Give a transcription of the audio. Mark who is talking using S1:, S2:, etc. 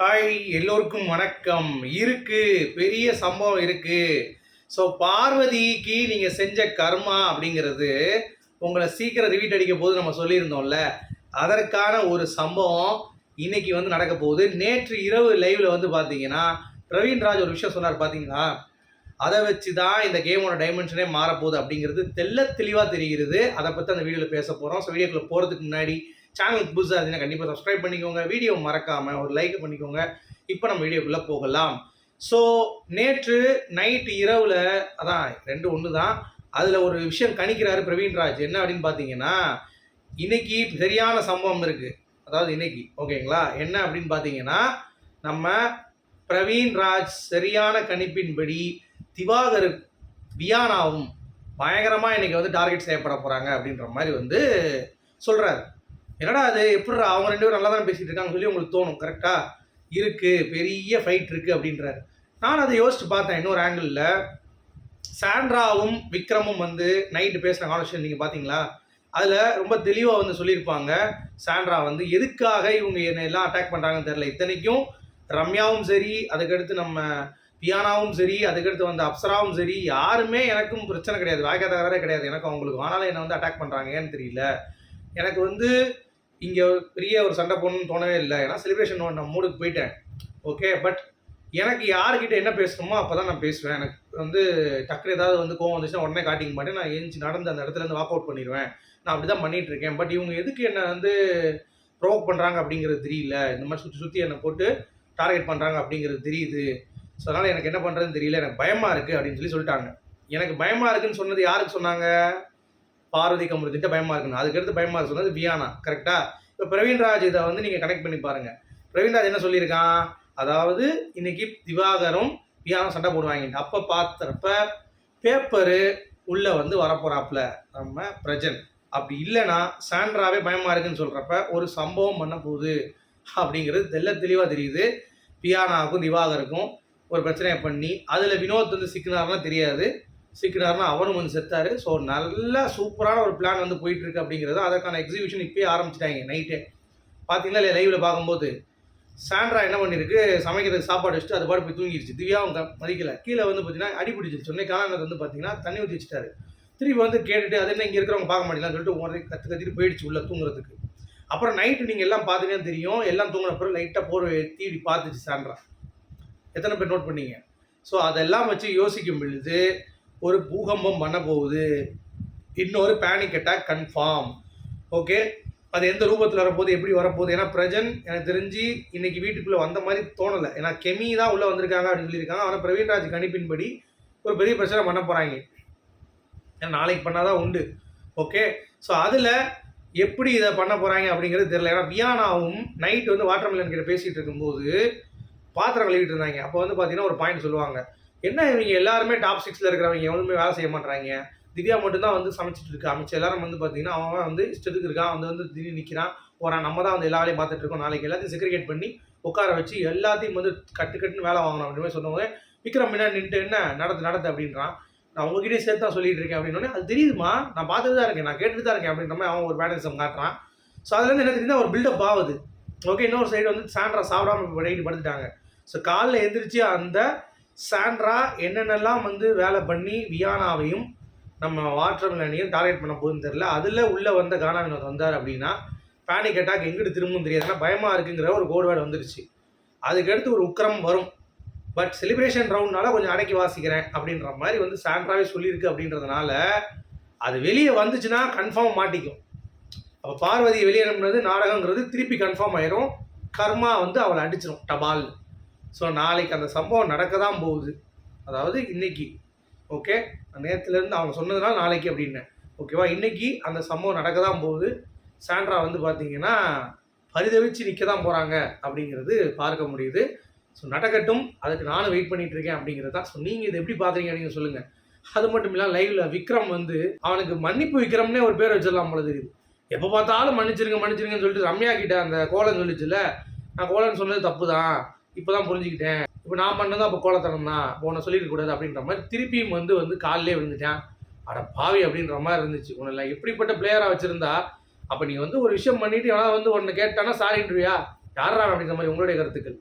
S1: Hi எல்லோருக்கும் வணக்கம். இருக்கு பெரிய சம்பவம் இருக்கு. ஸோ பார்வதிக்கு நீங்கள் செஞ்ச கர்மா அப்படிங்கிறது உங்களை சீக்கிரம் ரிவீட் அடிக்க போது நம்ம சொல்லியிருந்தோம்ல. அதற்கான ஒரு சம்பவம் இன்னைக்கு வந்து நடக்க போகுது. நேற்று இரவு லைவில் வந்து பார்த்தீங்கன்னா பிரவீன்ராஜ் ஒரு விஷயம் சொன்னார் பார்த்தீங்களா அதை வச்சு தான் இந்த கேமோட டைமென்ஷனே மாறப்போகுது அப்படிங்கிறது தெல்ல தெளிவாக தெரிகிறது. அதை பற்றி அந்த வீடியோவில் பேச போகிறோம் ஸோ வீடியோக்குள்ளே போகிறதுக்கு முன்னாடி சேனலுக்கு புதுசாக இருந்தீங்கன்னா கண்டிப்பாக சப்ஸ்கிரைப் பண்ணிக்கோங்க. வீடியோ மறக்காமல் ஒரு லைக் பண்ணிக்கோங்க. இப்போ நம்ம வீடியோக்குள்ளே போகலாம். ஸோ நேற்று நைட்டு இரவில் அதான் ரெண்டு ஒன்று தான். அதில் ஒரு விஷயம் கணிக்கிறாரு பிரவீன்ராஜ். என்ன அப்படின்னு பார்த்தீங்கன்னா இன்னைக்கு சரியான சம்பவம் இருக்குது அதாவது இன்னைக்கு ஓகேங்களா? என்ன அப்படின்னு பார்த்தீங்கன்னா நம்ம பிரவீன்ராஜ் சரியான கணிப்பின்படி திவாகர் வியானாவும் பயங்கரமாக இன்றைக்கி வந்து டார்கெட் செய்யப்பட போகிறாங்க அப்படின்ற மாதிரி வந்து சொல்கிறாரு என்னடா அது எப்படிடா? அவங்க ரெண்டு பேரும் நல்லா தான் பேசிட்டு இருக்காங்க சொல்லி உங்களுக்கு தோணும். கரெக்டாக இருக்குது பெரிய ஃபைட் இருக்குது அப்படின்றாரு. நான் அதை யோசிச்சு பார்த்தேன் இன்னொரு ஆங்கிளில் சாண்ட்ராவும் விக்ரமும் வந்து நைட்டு பேசின கான்வர்சேஷன் நீங்கள் பார்த்தீங்களா அதில் ரொம்ப தெளிவாக வந்து சொல்லியிருப்பாங்க. சாண்ட்ரா வந்து எதுக்காக இவங்க என்ன எல்லாம் அட்டாக் பண்ணுறாங்கன்னு தெரில இத்தனைக்கும் ரம்யாவும் சரி அதுக்கடுத்து நம்ம பியானாவும் சரி அதுக்கடுத்து வந்து அப்சராவும் சரி யாருமே எனக்கும் பிரச்சனை கிடையாது. வாய்க்காதவரே கிடையாது. எனக்கு அவங்களுக்கு ஆனாலும் என்னை வந்து அட்டாக் பண்ணுறாங்க ஏன்னு தெரியல. எனக்கு வந்து இங்கே பெரிய ஒரு சண்டை போடணும்னு தோணவே இல்லை. ஏன்னா செலிப்ரேஷன் நான் மூடுக்கு போயிட்டேன். ஓகே பட் எனக்கு யார்கிட்ட என்ன பேசணுமோ அப்போ தான் நான் பேசுவேன். எனக்கு வந்து டக்குனு ஏதாவது வந்து கோவம் வந்துச்சுன்னா உடனே காட்டிக்க மாட்டேன். நான் ஏஞ்சி நடந்து அந்த இடத்துல இருந்து வாக் அவுட் பண்ணிடுவேன் நான் அப்படி தான் பண்ணிட்டு இருக்கேன். பட் இவங்க எதுக்கு என்னை வந்து ப்ரோவோக் பண்ணுறாங்க அப்படிங்கிறது தெரியல. இந்த மாதிரி சுற்றி சுற்றி என்னை போட்டு டார்கெட் பண்ணுறாங்க அப்படிங்கிறது தெரியுது. ஸோ அதனால் எனக்கு என்ன பண்ணுறதுன்னு தெரியல. எனக்கு பயமாக இருக்குது அப்படின்னு சொல்லி சொல்லிட்டாங்க. எனக்கு பயமாக இருக்குன்னு சொன்னது யாருக்கு சொன்னாங்க? பார்வதி கமருத்திட்ட பயமாக இருக்கணும். அதுக்கடுத்து பயமாக இருக்கு சொன்னது வியானா. கரெக்டாக இப்போ பிரவீன்ராஜ் இதை வந்து நீங்கள் கனெக்ட் பண்ணி பாருங்கள் பிரவீன்ராஜ் என்ன சொல்லியிருக்கான்? அதாவது இன்னைக்கு திவாகரும் வியானம் சண்டை போடுவாங்க அப்போ பார்த்துறப்ப பேப்பரு உள்ளே வந்து வரப்போறாப்புல நம்ம பிரஜன். அப்படி இல்லைன்னா சாண்ட்ராவே பயமாக இருக்குன்னு சொல்கிறப்ப ஒரு சம்பவம் பண்ண போகுது. அப்படிங்கிறது தெல்ல தெளிவாக தெரியுது. பியானாவுக்கும் திவாகருக்கும் ஒரு பிரச்சனையை பண்ணி அதில் வினோத் வந்து சிக்கினார்னா தெரியாது. சிக்கினார்னா அவரும் வந்து செத்தாரு. ஸோ நல்ல சூப்பரான ஒரு பிளான் வந்து போயிட்டு இருக்கு அப்படிங்கிறது அதற்கான எக்ஸிபிஷன் இப்பயே ஆரம்பிச்சிட்டாங்க நைட்டே பார்த்தீங்களா இல்லையா லைவில் பார்க்கும்போது? சாண்ட்ரா என்ன பண்ணியிருக்கு சமைக்கிறதுக்கு சாப்பாடு வச்சுட்டு அது பாட்டு போய் தூங்கிடுச்சு திவ்யா அவங்க மதிக்கல. கீழே வந்து பார்த்தீங்கன்னா அடி பிடிச்சிருச்சு. சொன்னே காலானது வந்து பார்த்தீங்கன்னா தண்ணி ஊற்றி வச்சுட்டாரு. திருப்பி வந்து கேட்டுட்டு அது என்ன இங்கே இருக்கிறவங்க பார்க்க மாட்டீங்களான்னு சொல்லிட்டு உடனே கற்று கத்திட்டு போயிடுச்சு உள்ளே தூங்குறதுக்கு. அப்புறம் நைட்டு நீங்கள் எல்லாம் பார்த்தீங்கன்னா தெரியும். எல்லாம் தூங்கின பிறகு லைட்டாக போர்வை தீடி பார்த்துச்சு சாண்ட்ரா. எத்தனை பேர் நோட் பண்ணீங்க? ஸோ அதெல்லாம் வச்சு யோசிக்கும் பொழுது ஒரு பூகம்பம் பண்ண போகுது இன்னொரு பேனிக் அட்டாக் கன்ஃபார்ம் ஓகே அது எந்த ரூபத்தில் வரப்போகுது எப்படி வரப்போகுது? ஏன்னா பிரஜன் எனக்கு தெரிஞ்சு இன்னைக்கு வீட்டுக்குள்ளே வந்த மாதிரி தோணலை. ஏன்னா கெமி தான் உள்ளே வந்திருக்காங்க அப்படின்னு சொல்லியிருக்காங்க. ஆனால் பிரவீன்ராஜ் கணிப்பின்படி ஒரு பெரிய பிரச்சனை பண்ண போகிறாங்க ஏன்னா நாளைக்கு பண்ணால் தான் உண்டு. ஓகே ஸோ அதில் எப்படி இதை பண்ண போகிறாங்க அப்படிங்கிறது தெரியல. ஏன்னா வியானாவும் நைட் வந்து வாட்டர் மில்லன் கிட்ட பேசிகிட்டு இருக்கும்போது பாத்திரம் கழுவிட்டு இருந்தாங்க. அப்போ வந்து பார்த்தீங்கன்னா ஒரு பாயிண்ட் சொல்லுவாங்க. என்ன இவங்க எல்லாருமே டாப் சிக்ஸில் இருக்கிறவங்க எவனுமே வேலை செய்ய மாட்டாங்க திவ்யா மட்டும்தான் வந்து சமைச்சிட்டு இருக்கா? மிச்ச எல்லாரும் வந்து பார்த்தீங்கன்னா அவன் வந்து இஷ்டத்துக்கு இருக்கான். வந்து வந்து திடீர்னு நிற்கிறான் போகிறான் நம்ம தான் வந்து எல்லா வேலையும் பார்த்துட்டு இருக்கோம். நாளைக்கு எல்லாத்தையும் செக்ரிகேட் பண்ணி உட்கார வச்சு எல்லாத்தையும் வந்து கட்டு கட்டுன்னு வேலை வாங்கணும் அப்படின்னு சொன்னவங்க விக்ரம் என்ன நின்று என்ன? நடத்து நடத்து அப்படின்றான். நான் உங்ககிட்டயே சேர்த்து தான் சொல்லிட்டு இருக்கேன் அப்படின்னு அது தெரியுதுமா நான் பார்த்துட்டு தான் இருக்கேன். நான் கேட்டுட்டு தான் இருக்கேன். அப்படின்ற மாதிரி அவன் ஒரு பேலன்ஸம் காட்டுறான். ஸோ அதுலேருந்து என்ன தெரியுதுன்னா ஒரு பில்டப் ஆகுது. ஓகே இன்னொரு சைடு வந்து சாண்ட்ரா சாப்பிடாம பண்ணிட்டு படுத்துட்டாங்க. ஸோ காலில் எந்திரிச்சு அந்த சாண்ட்ரா என்னென்னலாம் வந்து வேலை பண்ணி வியானாவையும் நம்ம வாட்டர் மிலனையும் டார்கெட் பண்ண போகுதுன்னு தெரில அதில் உள்ளே வந்த கானா வினோத் வந்தார் அப்படின்னா பேனிக் அட்டாக் எங்கிட்டு திரும்பவும் தெரியாது. ஏன்னா பயமாக இருக்குங்கிற ஒரு கோடு வந்துருச்சு. அதுக்கடுத்து ஒரு உக்கரம் வரும். பட் செலிப்ரேஷன் ரவுண்ட்னால கொஞ்சம் அடக்கி வாசிக்கிறேன் அப்படின்ற மாதிரி வந்து சாண்ட்ராவே சொல்லியிருக்கு அப்படின்றதுனால அது வெளியே வந்துச்சுன்னா கன்ஃபார்ம் மாட்டிக்கும். அப்போ பார்வதியை வெளியே அனுப்புனது நாடகங்கிறது திருப்பி கன்ஃபார்ம் ஆயிரும். கர்மா வந்து அவளை அடிச்சிடும் டபால் ஸோ நாளைக்கு அந்த சம்பவம் நடக்க தான் போகுது. அதாவது இன்னைக்கு. ஓகே நேற்றுலேருந்து அவங்க சொன்னதுனால நாளைக்கு அப்படின்னேன் ஓகேவா இன்னைக்கு அந்த சம்பவம் நடக்க தான் போகுது. சாண்ட்ரா வந்து பார்த்தீங்கன்னா பரிதவிச்சு நிற்க தான் போகிறாங்க அப்படிங்கிறது பார்க்க முடியுது. ஸோ நடக்கட்டும். அதுக்கு நானும் வெயிட் பண்ணிட்டு இருக்கேன் அப்படிங்கிறது தான். ஸோ நீங்கள் இதை எப்படி பார்க்குறீங்க நீங்கள் சொல்லுங்கள் அது மட்டும் இல்லாமல் லைவ்ல விக்ரம் வந்து அவனுக்கு மன்னிப்பு விக்ரம்னே ஒரு பேர் வச்சிடலாம் போல தெரியுது. எப்போ பார்த்தாலும் மன்னிச்சிருங்க மன்னிச்சிருங்கன்னு சொல்லிட்டு ரம்யா கிட்ட அந்த கோலன் சொல்லிச்சுல நான் கோலன் சொன்னது தப்பு தான் இப்போ தான் புரிஞ்சுக்கிட்டேன். இப்போ நான் பண்ணது அப்போ கோலத்தனம் தான் இப்போ உன்னை சொல்லிக்க கூடாது அப்படின்ற மாதிரி திருப்பியும் வந்து வந்து காலிலே விழுந்துட்டேன். அட பாவி அப்படின்ற மாதிரி இருந்துச்சு. உன்னை எப்படிப்பட்ட பிளேயராக வச்சுருந்தா அப்போ நீ வந்து ஒரு விஷயம் பண்ணிட்டு ஆனால் வந்து உன்னை கேட்டானா சாரின்றியா யாரா அப்படின்ற மாதிரி உங்களுடைய கருத்துக்கள்.